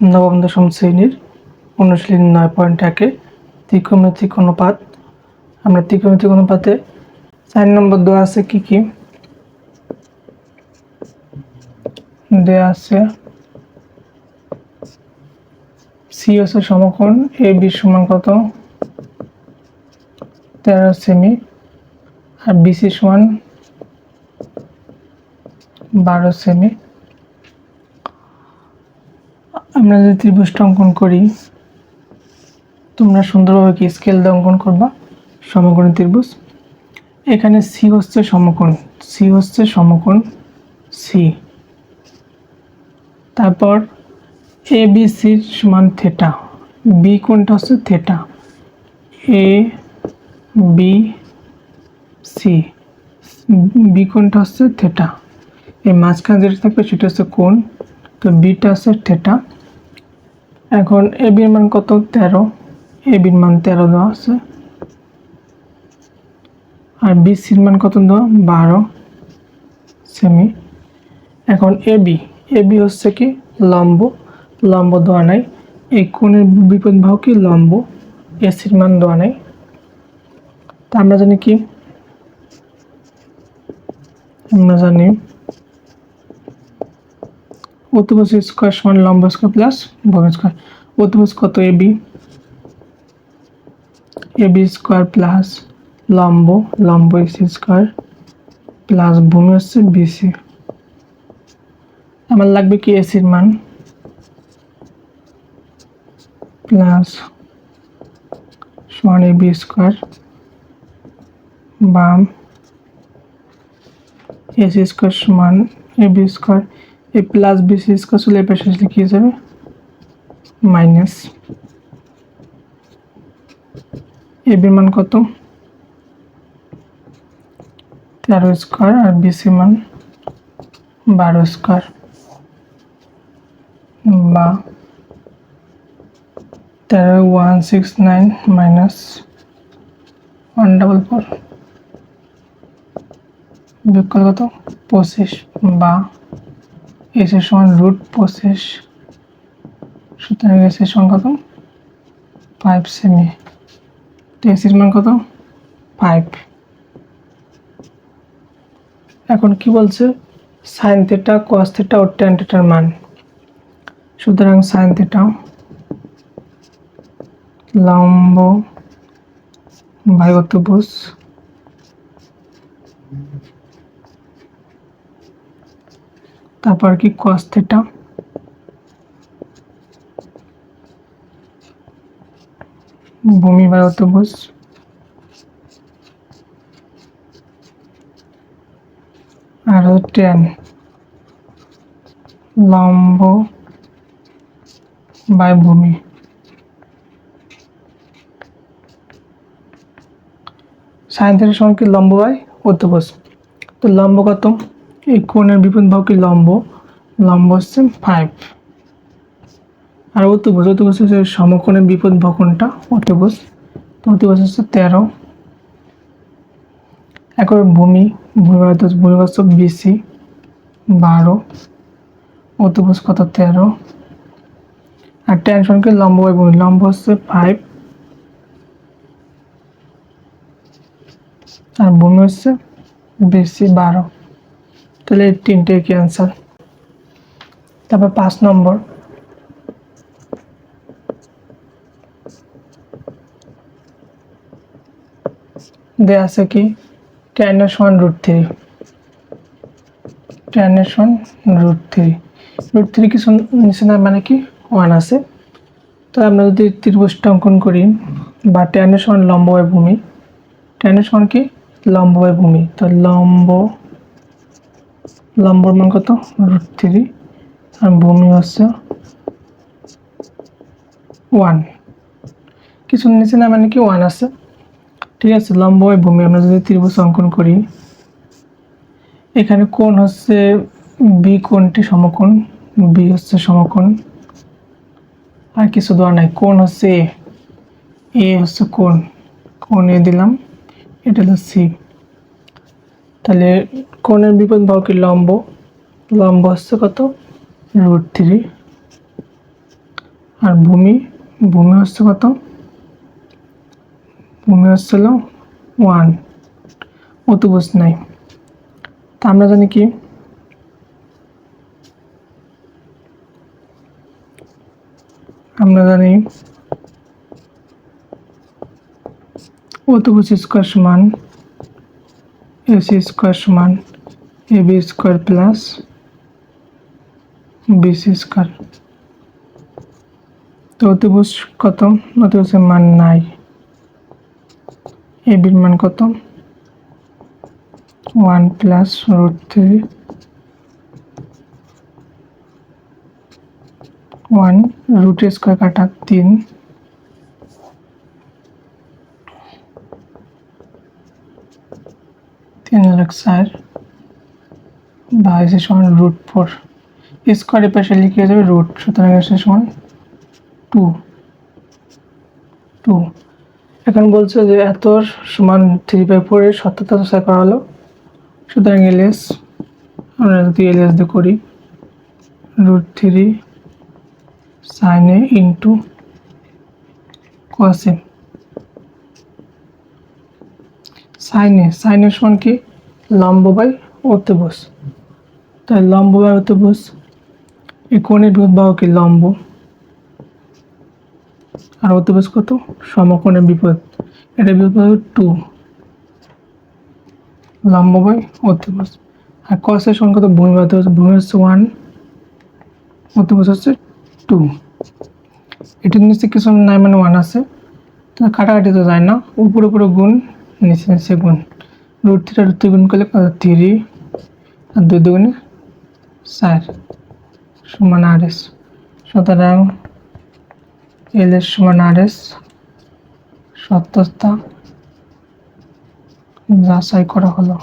নবম দশম শ্রেণির অনুশীলনী নয় পয়েন্ট একে ত্রিকোণমিতিক অনুপাত। আমরা ত্রিকোণমিতিক অনুপাতে চার নম্বর দেওয়া আছে কি কি? দেওয়া আছে সি হচ্ছে সমকোণ এ বি সমান কত? তেরো সেমি, আর বিসি সমান বারো সেমি। আমরা যদি ত্রিভুজটা অঙ্কন করি, তোমরা সুন্দরভাবে কি স্কেল দিয়ে অঙ্কন করবা? সমকোণী ত্রিভুজ। এখানে সি হচ্ছে সমকোণ সি হচ্ছে সমকোণ সি তারপর এ বি সির সমান থেটা বি কোণটা হচ্ছে theta A B C B কোণটা হচ্ছে থেটা এই মাঝখানে যেটা থাকবে সেটা হচ্ছে কোণ, তো বিটা হচ্ছে থেটা এখন এ বির মান কত? তেরো। এ বির মান তেরো দেওয়া আছে। আর বি সির মান কত দেওয়া? বারো। সেমি এখন এ বি এ বি হচ্ছে কি? লম্ব। লম্ব দেওয়া নাই। এই কোণের বিপদ ভাব কি? লম্ব। এসির মান দেওয়া নাই। তা আমরা জানি কি? আমরা জানি অতিভুজ স্কোয়ার সমান লম্ব স্কোয়ার প্লাস ভূমি স্কোয়ার অতিভুজ কত? A B A B square plus লম্ব লম্ব এসি স্কোয়ার প্লাস ভূমি হচ্ছে বিসি আমার লাগবে কি এসির মান? প্লাস সমান এ বি স্কোয়ার বাম এসি স্কোয়ার সমান A B square A plus B C square চলে এ পাশে আসলে কি যাবে। মাইনাস এ বির মান কত? তেরো স্কোয়ার আর বিসি মান বারো স্কোয়ার বা তেরো one six nine minus one double four বিকল কত? পঁচিশ। বা এসের সমান রুট পঁচিশ সুতরাং এসের সমান কত? ফাইভ সেমি তো এসির মান কত? ফাইভ এখন কি বলছে? সাইন থেটা কস থেটা ও ট্যান থেটার মান। সুতরাং সাইন থেটা লম্ব বাই অতিভুজ তারপর কি কস থেটা ভূমি বাই অতিভুজ আর টেন লম্ব বাই ভূমি। সাইন সমান কি? লম্ব বাই অতিভুজ তো লম্ব কত? এই কোণের বিপদ ভাগ কি লম্ব? লম্ব হচ্ছে ফাইভ আর অতিভুজ অতিভুজ হচ্ছে সমকোণের বিপদ ভকনটা অতিভুজ। তো অতিভুজ হচ্ছে তেরো। একবার ভূমি ভূমিবাদ ভূমিবাস্তব বিসি বারো। অতিভুজ কত? তেরো। আর টেনশনকে লম্ব ভূমি। লম্ব হচ্ছে ফাইভ আর ভূমি হচ্ছে বিসি বারো। তাহলে তিনটে কি অ্যান্সার তারপর পাঁচ নম্বর। দেয়া আছে কি? টেনের সমান root three root three root three কিছু নিচে না মানে কি? ওয়ান আছে। তো আমরা যদি ত্রিভুজটা অঙ্কন করি, বা টেনের সমান লম্ব ভূমি। টেনের সমান কি? লম্ব ভূমি। তো লম্ব লম্বর মান কত? রুট থ্রি আর ভূমি হচ্ছে ওয়ান কিছু নিচে না মানে কি ওয়ান আছে। ঠিক আছে, লম্ব হয় ভূমি। আমরা যদি ত্রিভুজ অঙ্কন করি, এখানে কোণ হচ্ছে বি কোণটি সমকোণ বি হচ্ছে সমকোণ। আর কিছু দেওয়া নাই। কোণ হচ্ছে এ এ হচ্ছে কোণ। কোণ এ দিলাম, এটা হলো সি তাহলে কোণের বিপদ ভাবকে লম্ব? লম্ব হচ্ছে কত? রুট থ্রি আর ভূমি? ভূমি হচ্ছে কত? ভূমি হচ্ছিল ওয়ান অতিভুজ নাই। তা আমরা জানি কি? আমরা জানি অতিভুজ স্কোয়ার সমান এসি স্কোয়ার সমান A B square plus BC square তো অতিভুজ কত অতিভুজের মান নাই। এ বির মান কত one plus root three one root square কাটা তিন। তিন লাখ চার বাইশ সমান রুট ফোর স্কোয়ারের পাশে লিখে যাবে রুট সুতরাং এসে সমান টু টু এখন বলছে যে এত সমান থ্রি বাই ফোরের সত্যতা যাচাই করা হলো। সুতরাং এলএস আমরা যদি এলএস দিয়ে করি রুট থ্রি সাইন ইন্টু কসে সাইনে, সাইনের সমান কি? লম্ব বাই অতিভুজ তাই লম্ব বাই অতিভুজ এই কোণের বিপদ কি লম্ব? আর অতিভুজ কত? সমকোণের বিপদ এটা বিপদ টু। লম্ব বাই অতিভুজ আর কসের সমান কত? ভূমি অতিভুজ ভূমি হচ্ছে ওয়ান অতিভুজ হচ্ছে টু এটির নিচে কিছু নাই মানে ওয়ান আছে। তো কাটাকাটি তো যায় না। উপরে উপরে গুণ নিচে নিচে গুণ। রুট থ্রি রুট থ্রি গুণ করলে কত? থ্রি আর দুই দুগুণে চার, সমান আর এস সুতরাং এল এর সমান আর এস সত্যতা যাচাই করা হলো।